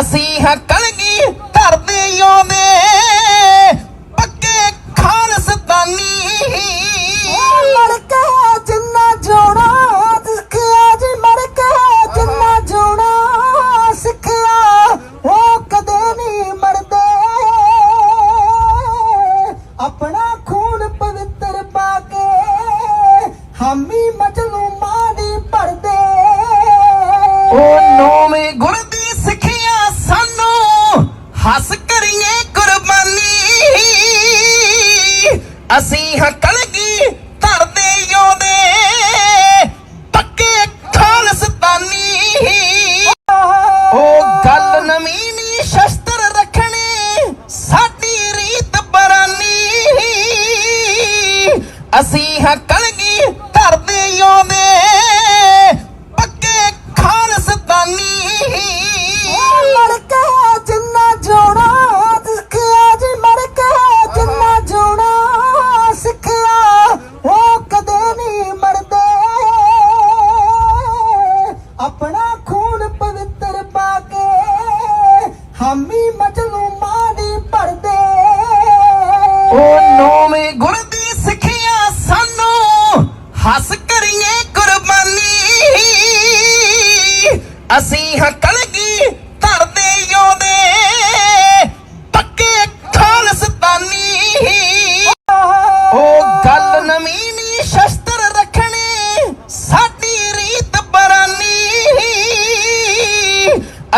ਅਸੀਂ ਹਾਂ ਕਲਗੀ ਧਰਦੇ ਆਉਂਦੇ। ਪੱਕੇ ਖਾਲਸਤਾਨੀ ਮਰ ਕੇ ਜਿੰਨਾ ਜੋੜਾ ਸਿੱਖਿਆ ਜੀ ਮਰ ਕੇ ਜਿੰਨਾ ਜੋੜਾ ਸਿੱਖਿਆ ਉਹ ਕਦੇ ਨਹੀਂ ਮਰਦੇ। ਆਪਣਾ ਖੂਨ ਪਵਿੱਤਰ ਪਾ ਕੇ ਹਾਮੀ ਮਜਲੂਮਾਂ ਅਸੀਂ ਹਾਂ ਕਲਗੀ ਧਰਦੇ ਆਉਂਦੇ। ਪੱਕੇ ਖਾਲਸਤਾਨੀ ਮਰ ਕੇ ਜਿੰਨਾ ਜੋੜਾ ਸਿੱਖਿਆ ਜੀ ਮਰ ਕੇ ਜਿੰਨਾ ਜੋੜਾ ਸਿੱਖਿਆ ਉਹ ਕਦੇ ਨਹੀਂ ਮਰਦੇ। ਆਪਣਾ ਖੂਨ ਪਵਿੱਤਰ ਪਾ ਕੇ ਹਾਮੀ ਮਜਲੂਮਾਂ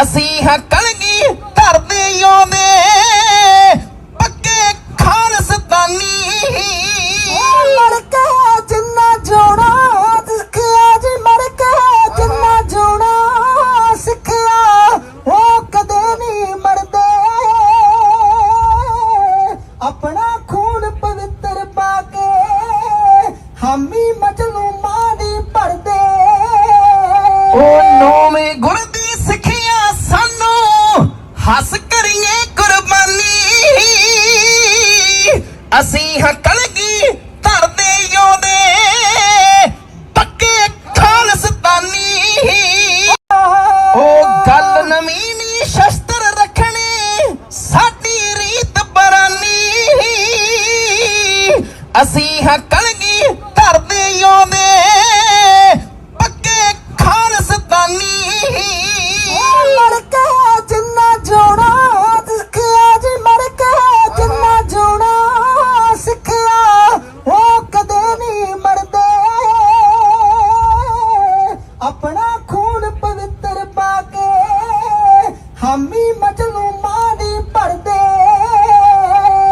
ਅਸੀਂ ਹਾਂ ਕਲਗੀ ਧਰਦੇ ਆਉਂਦੇ। ਪੱਕੇ ਖਾਲਸਤਾਨੀ ਮਰ ਕੇ ਜਿੰਨਾ ਜੋੜਾ ਸਿੱਖਿਆ ਜੀ ਮਰ ਕੇ ਜਿੰਨਾ ਜੋੜਾ ਸਿੱਖਿਆ ਉਹ ਕਦੇ ਨਹੀਂ ਮਰਦੇ। ਆਪਣਾ ਖੂਨ ਪਵਿੱਤਰ ਪਾ ਕੇ ਹਾਮੀ ਮਜਲੂਮਾਂ ਦੀ ਭਰਦੇ। ਉਹ ਨੌਵੇਂ ਗੁਰ ਹੱਸ ਕਰੀਏ ਕੁਰਬਾਨੀ। ਅਸੀਂ ਹਕਲਗੀ ਕਲਗੀ ਧਰਦੇ ਆਉਂਦੇ ਪੱਕੇ ਖਾਲਸਤਾਨੀ ਉਹ ਗੱਲ ਨਵੀਂ ਨੀ ਸ਼ਸਤਰ ਰੱਖਣੇ, ਸਾਡੀ ਰੀਤ ਬਰਾਨੀ। ਅਸੀਂ ਹਕਲਗੀ ਕਲਗੀ ਧਰਦੇ ਆਉਂਦੇ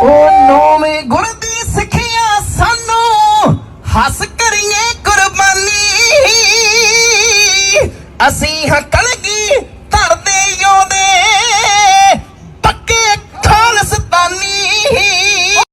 ਉਹ ਨੌਵੇਂ ਗੁਰ ਦੀ ਸਿੱਖਿਆ ਸਾਨੂੰ ਹੱਸ